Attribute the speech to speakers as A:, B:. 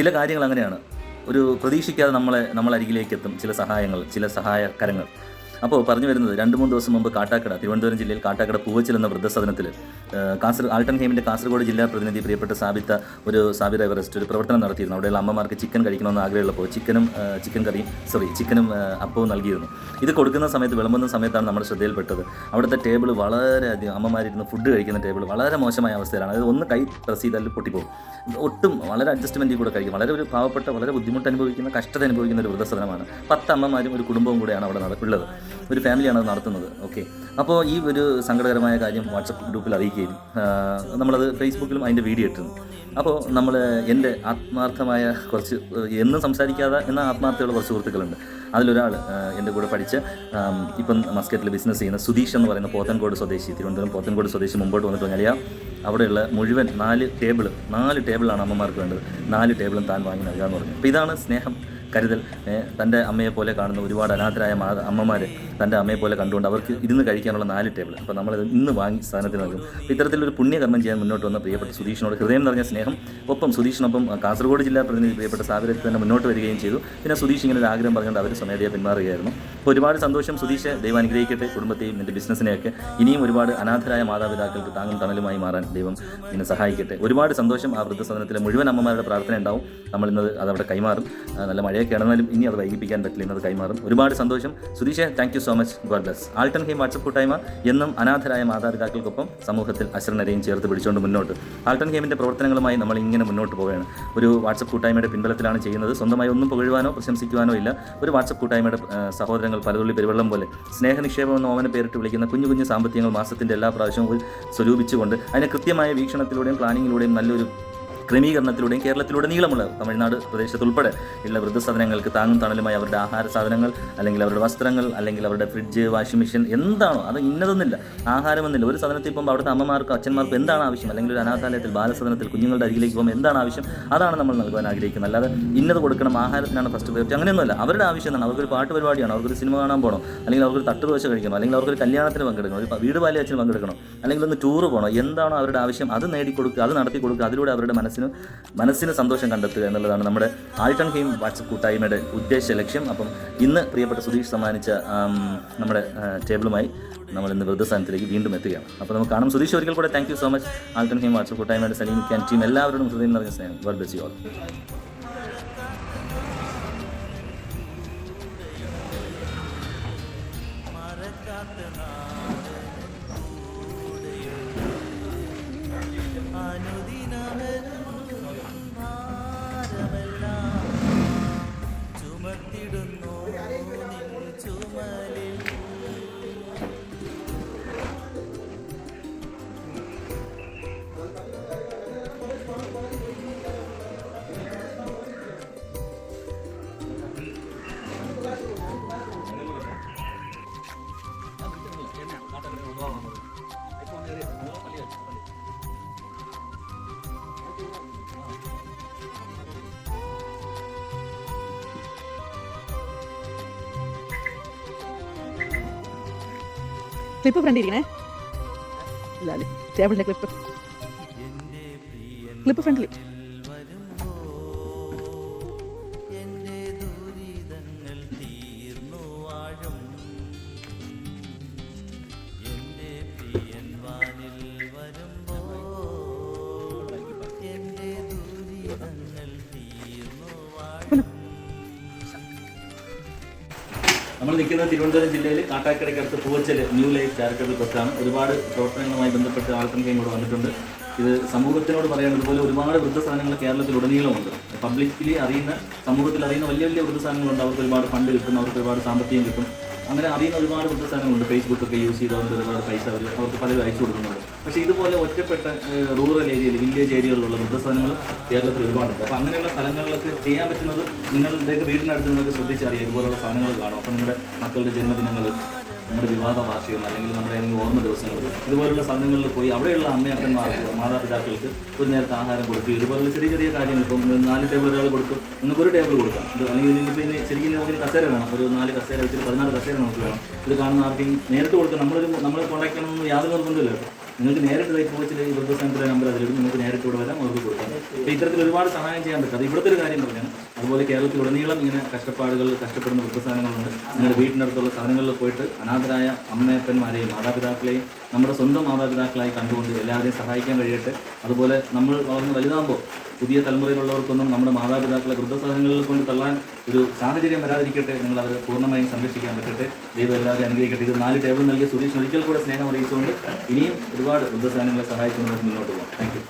A: ചില കാര്യങ്ങൾ അങ്ങനെയാണ് ഒരു പ്രതീക്ഷിക്കാതെ നമ്മളെ നമ്മളരികിലേക്ക് എത്തും ചില സഹായങ്ങൾ ചില സഹായകരങ്ങൾ. അപ്പോൾ പറഞ്ഞു വരുന്നത് രണ്ട് മൂന്ന് ദിവസം മുമ്പ് കാട്ടാക്കട തിരുവനന്തപുരം ജില്ലയിൽ കാട്ടാക്കട പൂവച്ചിൽ എന്ന വൃദ്ധസദനത്തിൽ കാസർ ആൾട്ടൺ ഹേമിന്റെ കാസർഗോഡ് ജില്ലാ പ്രതിനിധി പ്രിയപ്പെട്ട സാബിത്ത ഒരു സാബിർ എവറസ്റ്റ് ഒരു പ്രവർത്തനം നടത്തിയിരുന്നു. അവിടെയുള്ള അമ്മമാർക്ക് ചിക്കൻ കഴിക്കണമെന്ന് ആഗ്രഹമുള്ളപ്പോൾ ചിക്കനും ചിക്കൻ കറിയും സോറി ചിക്കനും അപ്പവും നൽകിയിരുന്നു. ഇത് കൊടുക്കുന്ന സമയത്ത് വിളമ്പുന്ന സമയത്താണ് നമ്മുടെ ശ്രദ്ധയിൽപ്പെട്ടത്. അവിടുത്തെ ടേബിൾ വളരെ വളരെയധികം അമ്മമാരിരുന്ന് ഫുഡ് കഴിക്കുന്ന ടേബിൾ വളരെ മോശമായ അവസ്ഥയിലാണ്. അത് ഒന്ന് കൈ പ്രസ് ചെയ്താൽ പൊട്ടിപ്പോകും. ഒട്ടും വളരെ അഡ്ജസ്റ്റ്മെന്റിൽ കൂടെ കഴിക്കും. വളരെ ഒരു പാവപ്പെട്ട വളരെ ബുദ്ധിമുട്ട് അനുഭവിക്കുന്ന കഷ്ടത അനുഭവിക്കുന്ന ഒരു വൃദ്ധസദനമാണ്. പത്ത് അമ്മമാരും ഒരു കുടുംബവും കൂടെയാണ് അവിടെ നടക്കുള്ളത്. ഒരു ഫാമിലിയാണ് അത് നടത്തുന്നത്. ഓക്കെ അപ്പോൾ ഈ ഒരു സങ്കടകരമായ കാര്യം വാട്സപ്പ് ഗ്രൂപ്പിൽ അറിയിക്കുകയും നമ്മളത് ഫേസ്ബുക്കിലും അതിന്റെ വീഡിയോ ഇട്ടിരുന്നു. അപ്പോൾ നമ്മൾ എന്റെ ആത്മാർത്ഥമായ കുറച്ച് എന്നും സംസാരിക്കാതെ എന്ന ആത്മാർത്ഥയുള്ള കുറച്ച് സുഹൃത്തുക്കളുണ്ട്. അതിലൊരാൾ എന്റെ കൂടെ പഠിച്ച് ഇപ്പം മസ്കറ്റിൽ ബിസിനസ് ചെയ്യുന്ന സുധീഷ് എന്ന് പറയുന്ന പോത്തൻകോട് സ്വദേശി തിരുവനന്തപുരം പോത്തൻകോട് സ്വദേശി മുമ്പോട്ട് വന്നിട്ട് കഴിഞ്ഞാൽ അവിടെയുള്ള മുഴുവൻ നാല് ടേബിൾ നാല് ടേബിളാണ് അമ്മമാർക്ക് വേണ്ടത്. നാല് ടേബിളും താൻ വാങ്ങി നൽകാമെന്ന് പറഞ്ഞു. അപ്പോൾ ഇതാണ് സ്നേഹം. കരുതൽ. തന്റെ അമ്മയെപ്പോലെ കാണുന്ന ഒരുപാട് അനാഥരായ അമ്മമാർ തന്റെ അമ്മയെപ്പോലെ കണ്ടുകൊണ്ട് അവർക്ക് ഇരുന്ന് കഴിക്കാനുള്ള നാല് ടേബിൾ അപ്പോൾ നമ്മൾ ഇന്ന് വാങ്ങി സ്ഥാനത്തിന് നൽകും. ഇത്തരത്തിലൊരു പുണ്യകർമ്മം ചെയ്യാൻ മുന്നോട്ട് വന്ന പ്രിയപ്പെട്ട സുധീഷിനോട് ഹൃദയം നിറഞ്ഞ സ്നേഹം. ഒപ്പം സുധീഷിനൊപ്പം കാസർഗോഡ് ജില്ലാ പ്രതിനിധി പ്രിയപ്പെട്ട സാഹചര്യത്തിൽ തന്നെ മുന്നോട്ട് വരികയും ചെയ്തു. പിന്നെ സുധീഷ് ഇങ്ങനെ ഒരു ആഗ്രഹം പറഞ്ഞുകൊണ്ട് അവർ സ്വമേധയെ പിന്മാറുകയായിരുന്നു. അപ്പോൾ ഒരുപാട് സന്തോഷം സുധീഷ്. ദൈവം അനുഗ്രഹിക്കട്ടെ കുടുംബത്തെയും നിന്റെ ബിസിനസ്സിനെയൊക്കെ. ഇനിയും ഒരുപാട് അനാഥരായ മാതാപിതാക്കൾക്ക് താങ്ങും തണലുമായി മാറാൻ ദൈവം നിന്നെ സഹായിക്കട്ടെ. ഒരുപാട് സന്തോഷം ആ വൃദ്ധസദനത്തിലെ മുഴുവൻ അമ്മമാരുടെ പ്രാർത്ഥന ഉണ്ടാവും നമ്മൾ ഇന്നത് അതവിടെ കൈമാറും. നല്ല മഴയൊക്കെ ആണെന്നാലും ഇനി അത് വൈകിപ്പിക്കാൻ പറ്റില്ല എന്നത് കൈമാറും. ഒരുപാട് സന്തോഷം. സുതീഷെ thank you so much God bless Alton ഹെയിം വാട്സപ്പ് കൂട്ടായ്മ എന്നും അനാഥരായ മാതാപിതാക്കൾക്കൊപ്പം സമൂഹത്തിൽ അശ്രനരെയും ചേർത്ത് പിടിച്ചുകൊണ്ട് മുന്നോട്ട്. ആൾട്ടൺ ഹെയിമിന്റെ പ്രവർത്തനങ്ങളുമായി നമ്മൾ ഇങ്ങനെ മുന്നോട്ട് പോവുകയാണ്. ഒരു വാട്സപ്പ് കൂട്ടായ്മയുടെ പിൻബലത്തിലാണ് ചെയ്യുന്നത്. സ്വന്തമായി ഒന്നും പുകഴുവാനോ പ്രശംസിക്കുവാനോ ഇല്ല. ഒരു വാട്സപ്പ് കൂട്ടായ്മയുടെ സഹോദരങ്ങൾ പലതുള്ളി പെരുവെള്ളം പോലെ സ്നേഹനിക്ഷേപം എന്ന ഓമന പേരിട്ട് വിളിക്കുന്ന കുഞ്ഞു കുഞ്ഞു സാമ്പത്തികങ്ങൾ മാസത്തിന്റെ എല്ലാ പ്രാവശ്യവും സ്വരൂപിച്ചുകൊണ്ട് അതിനെ കൃത്യമായ വീക്ഷണത്തിലൂടെയും പ്ലാനിങ്ങിലൂടെയും നല്ലൊരു ക്രമീകരണത്തിലൂടെയും കേരളത്തിലൂടെ നീളമുള്ള തമിഴ്നാട് പ്രദേശത്ത് ഉൾപ്പെടെ ഉള്ള വൃദ്ധസദനങ്ങൾക്ക് താങ്ങും തണലുമായി അവരുടെ ആഹാര സാധനങ്ങൾ അല്ലെങ്കിൽ അവരുടെ വസ്ത്രങ്ങൾ അല്ലെങ്കിൽ അവരുടെ ഫ്രിഡ്ജ് വാഷിംഗ് മെഷീൻ എന്താണോ അത് ഇന്നതൊന്നുമില്ല. ആഹാരമെന്നില്ല ഒരു സദനത്തിൽ പോകുമ്പോൾ അവിടുത്തെ അമ്മമാർക്കും അച്ഛന്മാർക്കും എന്താണ് ആവശ്യം? അല്ലെങ്കിൽ ഒരു അനാഥാലയത്തിൽ ബാലസദനത്തിൽ കുഞ്ഞുങ്ങളുടെ അരികിലേക്ക് പോകുമ്പോൾ എന്താണ് ആവശ്യം? അതാണ് നമ്മൾ നൽകാൻ ആഗ്രഹിക്കുന്നത്. അല്ലാതെ ഇന്നത് കൊടുക്കണം ആഹാരത്തിനാണ് ഫസ്റ്റ് പ്രയോറിറ്റി അങ്ങനെയൊന്നുമല്ല. അവരുടെ ആവശ്യം എന്താണ് അവർക്കൊരു പാട്ട് പരിപാടിയാണ്? അവർക്കൊരു സിനിമ കാണാൻ പോകണം അല്ലെങ്കിൽ അവർക്കൊരു തട്ടുദോശ കഴിക്കണം? അല്ലെങ്കിൽ അവർക്കൊരു കല്യാണത്തിന് പങ്കെടുക്കണം? ഒരു വീട് പാലിയച്ചിന് പങ്കെടുക്കണം? അല്ലെങ്കിൽ ഒന്ന് ടൂർ പോകണം എന്താണോ അവരുടെ ആവശ്യം? അത് നേടിക്കൊടുക്കുക അത് നടത്തി കൊടുക്കുക അതിലൂടെ അവരുടെ മനസ്സിന് മനസ്സിന് സന്തോഷം കണ്ടെത്തുക എന്നുള്ളതാണ് നമ്മുടെ ആൾട്ടൺ ഹെയിം വാട്സപ്പ് കൂട്ടായ്മയുടെ ഉദ്ദേശ ലക്ഷ്യം. അപ്പം ഇന്ന് പ്രിയപ്പെട്ട സുധീഷ് സമ്മാനിച്ച നമ്മുടെ ടേബിളുമായി നമ്മൾ ഇന്ന് വൃദ്ധസ്ഥാനത്തിലേക്ക് വീണ്ടും എത്തുകയാണ്. അപ്പോൾ നമുക്ക് കാണാം. സുധീഷ് ഒരിക്കൽ കൂടെ താങ്ക് യു സോ മച്ച് ആൾട്ടൺ ഹെയിം വാട്സപ്പ് കൂട്ടായ്മയുടെ സലീം ക്യാൻ ടീം എല്ലാവരോടും ഹൃദയം നിറഞ്ഞ സ്നേഹം. ഗോഡ് ബ്ലസ് യു ഓൾ
B: ചുമത്തിടുന്നു
C: ക്ലിപ്പ് ഫ്രണ്ട് ഇരിക്കണേ. ഇല്ല ടേബിളിന്റെ ക്ലിപ്പ് ക്ലിപ്പ് ഫ്രണ്ടിൽ
B: എന്റെ
A: നിൽക്കുന്നത് തിരുവനന്തപുരം ജില്ലയിൽ കാട്ടാക്കടയ്ക്കടുത്ത് പൂവച്ചൽ ന്യൂ ലൈഫ് ചാരിറ്റബിൾ ട്രസ്റ്റാണ് ഒരുപാട് പ്രവർത്തനങ്ങളുമായി ബന്ധപ്പെട്ട് ആൾട്ടൺ ഇങ്ങോട്ട് വന്നിട്ടുണ്ട്. ഇത് സമൂഹത്തിനോട് പറയാൻ ഇതുപോലെ ഒരുപാട് വൃദ്ധസാധനങ്ങൾ കേരളത്തിൽ ഉടനീളമുണ്ട് പബ്ലിക്കലി അറിയുന്ന സമൂഹത്തിൽ അറിയുന്ന വലിയ വലിയ വൃദ്ധസാധനങ്ങളുണ്ട്. അവർക്ക് ഒരുപാട് ഫണ്ട് കിട്ടും അവർക്ക് ഒരുപാട് സാമ്പത്തികം കിട്ടും. അങ്ങനെ അറിയുന്ന ഒരുപാട് വൃദ്ധസാധനങ്ങളുണ്ട്. ഫേസ്ബുക്കൊക്കെ യൂസ് ചെയ്തവർക്ക് ഒരുപാട് പൈസ അവർ അവർക്ക് പലരും അയച്ചു കൊടുക്കുന്നുണ്ട്. പക്ഷേ ഇതുപോലെ ഒറ്റപ്പെട്ട റൂറൽ ഏരിയയിൽ വില്ലേജ് ഏരിയകളിലുള്ള വൃദ്ധസ്ഥാനങ്ങൾ കേരളത്തിൽ ഒരുപാടുണ്ട്. അപ്പോൾ അങ്ങനെയുള്ള സ്ഥലങ്ങളിലൊക്കെ ചെയ്യാൻ പറ്റുന്നത് നിങ്ങളുടെയൊക്കെ വീടിനടുത്ത് നിങ്ങൾക്ക് ശ്രദ്ധിച്ചറിയാം. ഇതുപോലുള്ള സാധനങ്ങൾ കാണും. അപ്പോൾ നിങ്ങളുടെ മക്കളുടെ ജന്മദിനങ്ങൾ നമ്മുടെ വിവാഹ വാർഷികം അല്ലെങ്കിൽ നമ്മുടെ ഏതെങ്കിലും ഓർമ്മ ദിവസങ്ങൾ ഇതുപോലുള്ള സ്ഥലങ്ങളിൽ പോയി അവിടെയുള്ള അമ്മയപ്പന്മാർക്ക് മാതാപിതാക്കൾക്ക് ഒരു നേരത്തെ ആഹാരം കൊടുക്കുക ഇതുപോലുള്ള ചെറിയ ചെറിയ കാര്യങ്ങൾ. ഇപ്പം നാല് ടേബിൾ ഒരാൾ കൊടുക്കും നിങ്ങൾക്ക് ഒരു ടേബിൾ കൊടുക്കാം. ഇത് അല്ലെങ്കിൽ നിങ്ങൾക്ക് ഇനി ശരിക്കും നമുക്ക് കസേര വേണം. ഒരു നാല് കസേര വെച്ചിട്ട് പതിനാല് കസേര നമുക്ക് വേണം. ഇത് കാണുന്ന ആർക്കും നേരിട്ട് കൊടുക്കുക നമ്മളൊരു നമ്മളെ കോൺടാക്ട് ചെയ്യണമെന്ന് യാതൊരു നിർബന്ധമില്ല നിങ്ങൾക്ക് നേരിട്ട് ലൈഫ് കോച്ചിൽ ഈ വൃദ്ധസംഘത്തിലെ നമ്പർ അതിലിടും. നിങ്ങൾക്ക് നേരിട്ട് ഇവിടെ വരാം അവർക്ക് കൊടുക്കാം. അപ്പോൾ ഇത്തരത്തിൽ ഒരുപാട് സഹായം ചെയ്യാൻ പറ്റും. അത് ഇവിടുത്തെ ഒരു കാര്യം പറഞ്ഞാണ്. അതുപോലെ കേരളത്തിൽ ഉടനീളം ഇങ്ങനെ കഷ്ടപ്പാടുകൾ കഷ്ടപ്പെടുന്ന വൃദ്ധസാധനങ്ങളുണ്ട് നിങ്ങളുടെ വീട്ടിനടുത്തുള്ള സ്ഥലങ്ങളിൽ പോയിട്ട് അനാഥരായ അമ്മയപ്പന്മാരെയും മാതാപിതാക്കളെയും നമ്മുടെ സ്വന്തം മാതാപിതാക്കളായി കണ്ടുകൊണ്ട് എല്ലാവരെയും സഹായിക്കാൻ കഴിയട്ടെ. അതുപോലെ നമ്മൾ വളർന്ന് വലുതാകുമ്പോൾ പുതിയ തലമുറയിലുള്ളവർക്കൊന്നും നമ്മുടെ മാതാപിതാക്കളെ വൃദ്ധസാധനങ്ങളിൽ കൊണ്ട് തള്ളാൻ ഒരു സാഹചര്യം വരാതിരിക്കട്ടെ. നിങ്ങൾ അവരെ പൂർണമായും സംരക്ഷിക്കാൻ പറ്റട്ടെ. ദൈവം എല്ലാവരും അനുഗ്രഹിക്കട്ടെ. ഇത് നാല് ടേബിൾ നൽകിയ സുരേഷ് ഒരിക്കൽ കൂടെ സ്നേഹം അറിയിച്ചുകൊണ്ട് ഇനിയും ഒരുപാട് വൃദ്ധസാധനങ്ങളെ സഹായിക്കുന്നവർക്ക് മുന്നോട്ട് പോകാം. താങ്ക്